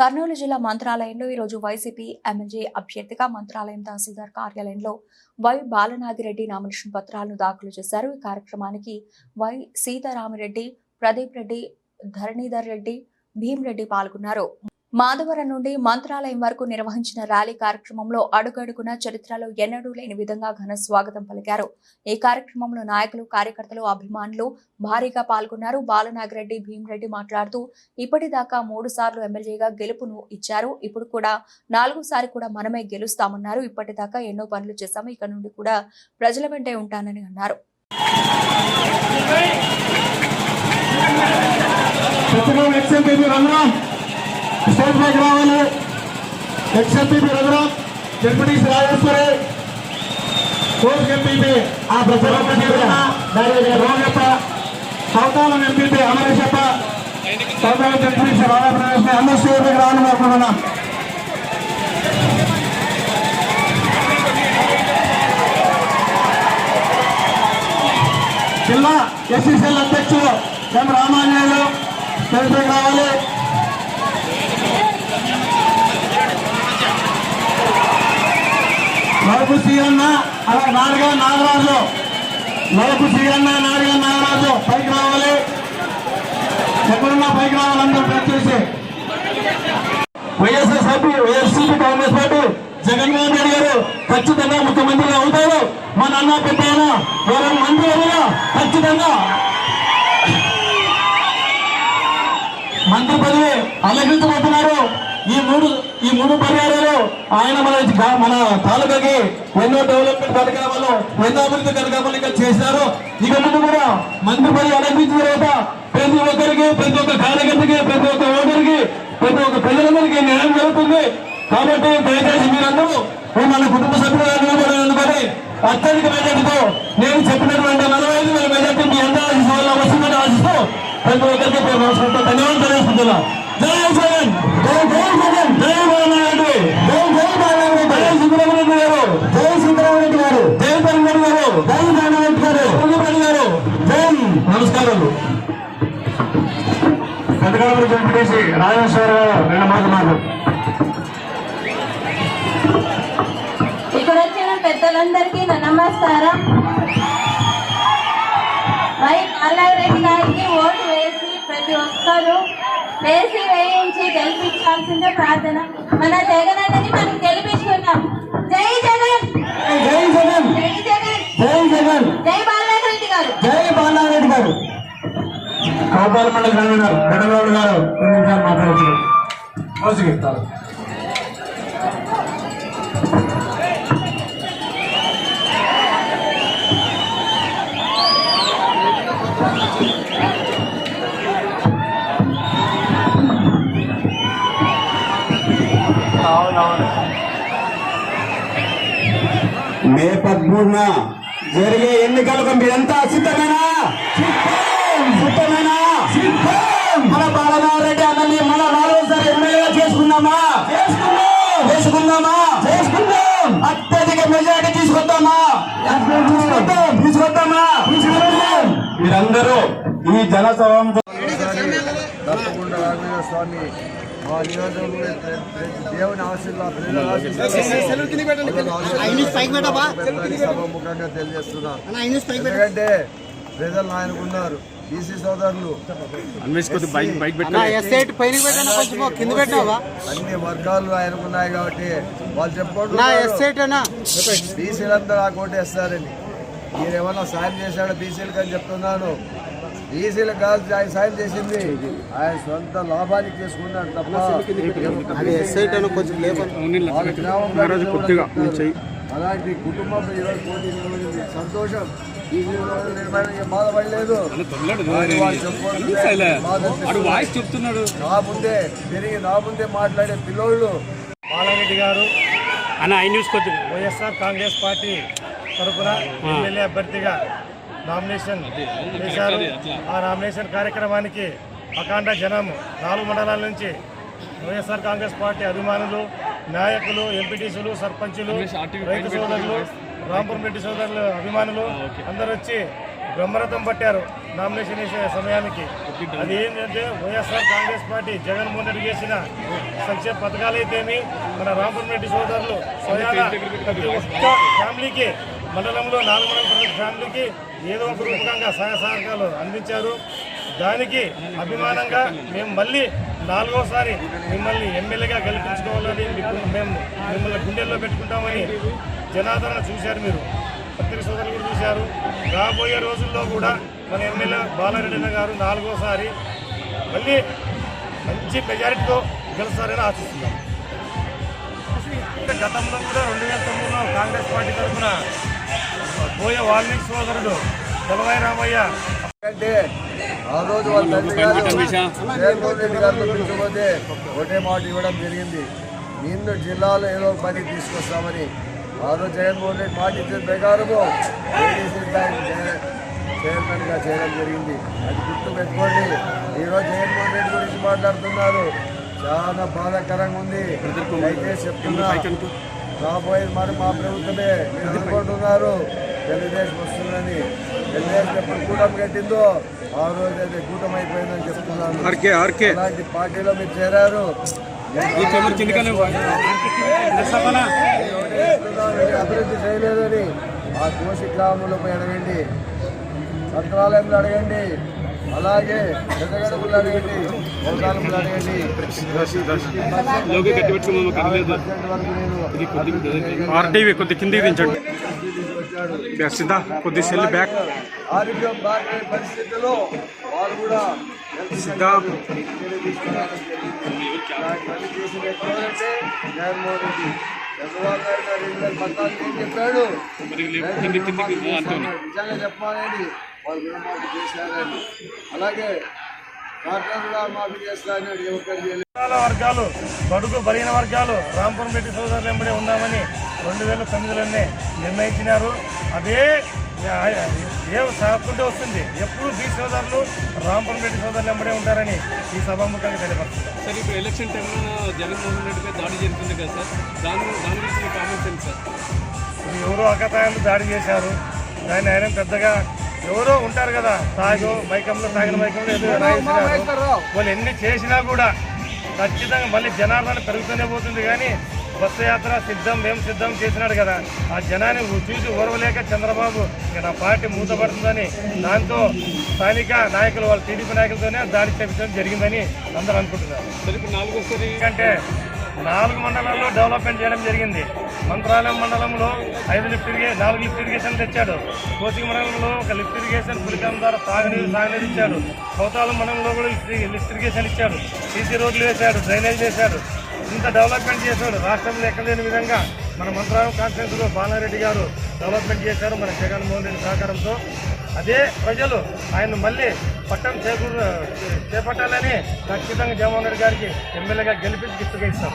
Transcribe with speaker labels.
Speaker 1: కర్నూలు జిల్లా మంత్రాలయంలో ఈరోజు YCP MLA అభ్యర్థిగా మంత్రాలయం తహసీల్దార్ కార్యాలయంలో వై బాలనాగిరెడ్డి నామినేషన్ పత్రాలను దాఖలు చేశారు. ఈ కార్యక్రమానికి వై సీతారామిరెడ్డి ప్రదీప్ రెడ్డి ధరణీధర్ రెడ్డి భీమరెడ్డి పాల్గొన్నారు. మాధవరం నుండి మంత్రాలయం వరకు నిర్వహించిన ర్యాలీ కార్యక్రమంలో అడుగడుగున చరిత్రలో ఎన్నడూ లేని విధంగా ఘన స్వాగతం పలికారు. ఈ కార్యక్రమంలో నాయకులు కార్యకర్తలు అభిమానులు భారీగా పాల్గొన్నారు. బాలనాగిరెడ్డి భీమరెడ్డి మాట్లాడుతూ ఇప్పటిదాకా మూడు సార్లు ఎమ్మెల్యేగా గెలుపును ఇచ్చారు. ఇప్పుడు కూడా నాలుగోసారి కూడా మనమే గెలుస్తామన్నారు. ఇప్పటిదాకా ఎన్నో పనులు చేశాము. ఇక నుండి కూడా ప్రజల వెంటే ఉంటానని అన్నారు.
Speaker 2: కొత్తగా స్టేట్ పైకి రావాలి. Ex MPP Raghuram deputies Rajeshwari court MPP ఆ ప్రజల రోగప్ప సౌతాలం ఎంపీపీ అమరేశప్ప సౌతాలం డిప్యూటీస్ రాధాప్రదేశ్ అందరూ స్టేట్ పైకి రావాలని కోరుకుంటున్నాం జిల్లా ఎస్సీసీఎల్ అధ్యక్షులు ఎం రామాన్యాయులు స్టేట్ పైకి రావాలి. నలుపు సీరన్న అలా నాలుగా నాగరాజు. నలుపు సీరన్న నాలుగా నాగరాజు. పైకి రావాలి. ఎక్కడున్నా పైకి రావాలి అందరూ దయచేసి YSRCP YSCP Congress party Jaganmohan Reddy గారు ఖచ్చితంగా ముఖ్యమంత్రి అవుతారు. మా నాన్న పెద్ద ఆయన ఎవరైనా మంత్రి అయినా ఖచ్చితంగా మంత్రి పదవి అలంకరించబోతున్నారు. ఈ మూడు ఈ మూడు పర్యాలలో ఆయన మన మన తాలూకాకి ఎన్నో డెవలప్మెంట్ కార్యక్రమాలు ఎన్నో అభివృద్ధి కార్యక్రమాలు ఇంకా చేశారు. ఇక ముందు కూడా మంత్రి పదవి అలంకరించిన తర్వాత ప్రతి ఒక్కరికి ప్రతి ఒక్క కార్యకర్తకి ప్రతి ఒక్క ఓటర్కి ప్రతి ఒక్క ప్రజలందరికీ న్యాయం జరుగుతుంది. కాబట్టి దయచేసి మీరందరూ మన కుటుంబ సభ్యులుగా నిలబడాలనుకొని అత్యధిక మెజార్టీతో నేను చెప్పినటువంటి నలభై ఐదు వేల మెజార్టీ మీ అందరూ ఆశిస్తూ వల్ల వస్తుందని ఆశిస్తూ ప్రతి ఒక్కరికి పేరు నమస్కారం ధన్యవాదాలు తెలియజేస్తున్నా జై జగన్ జై జై జగన్ జై బాలనాయుడు జై జై బాలనాయుడు జై సుబ్రహ్మణ్యం గారు జై సుబ్రహ్మణ్యం గారు జై పరమేశ్వర గారు జై బాలనాయుడు గారు సుబ్రహ్మణ్యం గారు జై నమస్కారాలు పెద్దగారు వెంకటేసి రాజేశ్వర గారు రెండు మాటలు మాట్లాడు
Speaker 3: ఇక్కడ వచ్చిన పెద్దలందరికీ నా నమస్కారం. వై బాలారెడ్డి గారికి ఓటు వేసి ప్రతి ఒక్కరూ వేసి వేయించి గెలిపించాల్సిందే ప్రార్థన. మన జగన్ అన్నని మనం గెలిపించుకున్నాం జై జగన్!
Speaker 2: జై జగన్!
Speaker 3: జై జగన్!
Speaker 2: జై జగన్!
Speaker 3: జై బాలారెడ్డి గారు
Speaker 2: జై బాలారెడ్డి గారు కౌపాల మండలి కన్వీనర్ గడగౌడ్ గారు రెండు నిమిషాలు మాట్లాడుతున్నారు. మోసగిస్తారు మే పదమూడున జరిగే ఎన్నికలకు మీరంతా సిద్ధమేనా? సిద్ధమే! మన బాలనారెడ్డి అన్నని మన నాలుగోసారి ఎమ్మెల్యేగా చేసుకుందామా? చేసుకుందామా? చేసుకుందాం. అత్యధిక మెజారిటీ తీసుకొద్దామా? తీసుకొద్దాం. తీసుకొద్దామా? తీసుకొద్దాం. మీరందరూ ఈ జనసభ
Speaker 4: స్వామి మా నియోజకవర్గంలో దేవుని ఆశీర్వాద సభముఖంగా తెలియజేస్తున్నా ఎందుకంటే ప్రజలు ఆయనకున్నారు బీసీ సోదరులు
Speaker 5: ఎస్ఐటి పైన పెట్టాను కొంచెం కింద పెట్టావా
Speaker 4: అన్ని వర్గాలు ఆయనకున్నాయి కాబట్టి వాళ్ళు
Speaker 5: అన్నా
Speaker 4: బీసీలంతా నాకు ఓటేస్తారని మీరు ఏమన్నా సాయం చేశాడో బీసీలకు అని చెప్తున్నాను. బీసీలకు కాదు ఆయన సాయం చేసింది. ఆయన సొంత లాభానికి చేసుకున్నాడు తప్ప. అలాంటి కుటుంబం ఈరోజు పోటీ సంతోషం. బాధపడలేదు. బాధ అనిపిస్తుంది. నా ముందే తిరిగి నా ముందే మాట్లాడే పిల్లోళ్ళు
Speaker 6: బాలారెడ్డి గారు.
Speaker 7: అన్న I news
Speaker 6: YSR Congress party తరఫున ఎమ్మెల్యే అభ్యర్థిగా నామినేషన్ చేశారు ఆ నామినేషన్ కార్యక్రమానికి అఖండ జనం నాలుగు మండలాల నుంచి వైఎస్ఆర్ కాంగ్రెస్ పార్టీ అభిమానులు నాయకులు ఎంపీటీసీలు సర్పంచులు రైతు సోదరులు రాంపురం రెడ్డి సోదరులు అభిమానులు అందరూ వచ్చి బ్రహ్మరథం పట్టారు నామినేషన్ వేసే సమయానికి. అది ఏంటంటే వైఎస్ఆర్ కాంగ్రెస్ పార్టీ జగన్మోహన్ రెడ్డి చేసిన సంక్షేమ పథకాలు అయితేమి మన రాంపూర్ రెడ్డి సోదరులు స్వయాగా ప్రతి ఒక్క ఫ్యామిలీకి మండలంలో నాలుగు మండల ప్రతి ఫ్యామిలీకి ఏదో ఒక రూపకంగా సహాయ సహకారాలు అందించారు. దానికి అభిమానంగా మేము మళ్ళీ నాలుగోసారి మిమ్మల్ని ఎమ్మెల్యేగా గెలిపించుకోవాలని మీకు మేము మిమ్మల్ని గుండెల్లో పెట్టుకుంటామని జనాదరణ చూశారు మీరు. పత్రిక సోదరులు కూడా చూశారు. రాబోయే రోజుల్లో కూడా మన ఎమ్మెల్యే బాలారెడ్డి గారు నాలుగోసారి మళ్ళీ మంచి మెజారిటీతో గెలుస్తారని ఆశిస్తున్నాం. గతంలో కూడా రెండు వేల తొమ్మిదిలో కాంగ్రెస్ పార్టీ తరఫున బోయ వాల్మీకి సోదరుడు తెలవాయి రామయ్య
Speaker 4: అంటే ఆ రోజు వాళ్ళ తండ్రి గారు జగన్మోహన్ రెడ్డి గారితో పిలిచిపోతే ఒకటే మాట ఇవ్వడం జరిగింది. నిన్ను జిల్లాలో ఏదో పని తీసుకొస్తామని. ఆ రోజు జగన్మోహన్ రెడ్డి మాట ఇచ్చిన ప్రకారము ఏడీసీ బ్యాంక్ చైర్- చైర్మన్గా చేయడం జరిగింది. అది గుర్తు పెట్టుకోండి ఈరోజు జగన్మోహన్ రెడ్డి గురించి మాట్లాడుతున్నారు. చాలా బాధాకరంగా ఉంది. దయచేసి చెప్తున్నా. రాబోయేది మరి మా ప్రభుత్వమే అనుకుంటున్నారు తెలుగుదేశం వస్తుందని. తెలుగుదేశం ఎప్పుడు కూటమి కట్టిందో ఆ రోజు అది కూటమి అయిపోయిందని చెప్తున్నాను. అలాంటి పార్టీలో మీరు చేరారు. అభివృద్ధి చేయలేదని ఆ కోసి గ్రామంలో పోయి అడగండి. మంత్రాలయంలో అడగండి. అలాగే పెద్దగడపలు అడగండి. గోదాములు అడగండి.
Speaker 5: ఆర్టీవీ కొద్ది కిందికి దించండి. సిద్ధా కొద్ది సెల్ బ్యాక్
Speaker 4: ఆరోగ్యం బాగుండే పరిస్థితుల్లో వాళ్ళు కూడా
Speaker 5: సిద్ధా
Speaker 4: ఇలాంటివన్నీ చేసిన వ్యక్తి ఎవరంటే జగన్మోహన్ రెడ్డి చంద్రబాబు నాయుడు గారు రెండు వేల పద్నాలుగు ఏం చెప్పాడు రుణమాఫీ చేస్తానన్నాడు. నిజంగా చెప్పాలని వాళ్ళు రుణమాఫీ చేశారని అలాగే డాక్టర్ కూడా మాఫీ చేస్తానని ఏ ఒక్కరు చేయలేదు
Speaker 6: చాలా వర్గాలు బడుగు బలహీన వర్గాలు రాంపురం రెడ్డి సోదరులు వెంబడి ఉన్నామని రెండు వేల తొమ్మిదిలోనే నిర్ణయించినారు. అదే ఏ సాగుకుంటూ వస్తుంది. ఎప్పుడు బీ సోదరులు రాంపురం రెడ్డి సోదరులు వెంబడే ఉంటారని ఈ సభాముఖంగా తెలియపరుస్తున్నారు.
Speaker 8: సార్ ఇప్పుడు ఎలక్షన్ టైంలో జగన్మోహన్ రెడ్డిపై దాడి జరుగుతుంది కదా సార్ దాని దాని గురించి కామెంట్స్ ఏంటి సార్?
Speaker 6: ఎవరో అకతాయాలు దాడి చేశారు. దాన్ని ఆయన పెద్దగా ఎవరో ఉంటారు కదా తాగు మైకంలో తాగిన మైకంలో వాళ్ళు ఎన్ని చేసినా కూడా ఖచ్చితంగా మళ్ళీ జనార్దన పెరుగుతూనే పోతుంది కానీ బస్సు యాత్ర సిద్ధం మేము సిద్ధం చేసినాడు కదా. ఆ జనాన్ని చూసి ఓర్వలేక చంద్రబాబు ఇక నా పార్టీ మూతపడుతుందని దాంతో స్థానిక నాయకులు వాళ్ళ టీడీపీ నాయకులతోనే దాడి చేపించడం జరిగిందని అందరూ అనుకుంటున్నారు.
Speaker 8: నాలుగోసారి
Speaker 6: ఎందుకంటే నాలుగు మండలాల్లో డెవలప్మెంట్ చేయడం జరిగింది. మంత్రాలయం మండలంలో ఐదు లిఫ్ట్ ఇరిగేషన్ నాలుగు లిఫ్ట్ ఇరిగేషన్ తెచ్చాడు. కోచింగ్ మండలంలో ఒక లిఫ్ట్ ఇరిగేషన్ పులికం ద్వారా తాగునీరు సాగునీరు ఇచ్చాడు. కౌతాలం మండలంలో కూడా లిఫ్ట్ లిఫ్ట్ ఇరిగేషన్ ఇచ్చాడు. సీసీ రోడ్లు వేశాడు డ్రైనేజ్ వేశాడు. ఇంత డెవలప్మెంట్ చేశాడు. రాష్ట్రంలో ఎక్కలేని విధంగా మన మంత్రాలయం కాన్ఫరెన్స్లో బాలారెడ్డి గారు డెవలప్మెంట్ చేశారు మన జగన్మోహన్ రెడ్డి సహకారంతో. అదే ప్రజలు ఆయన మళ్ళీ పట్టం చేకూరు చేపట్టాలని ఖచ్చితంగా జగన్మోహన్ రెడ్డి గారికి ఎమ్మెల్యేగా గెలిపించి గిఫ్ట్గా ఇస్తాం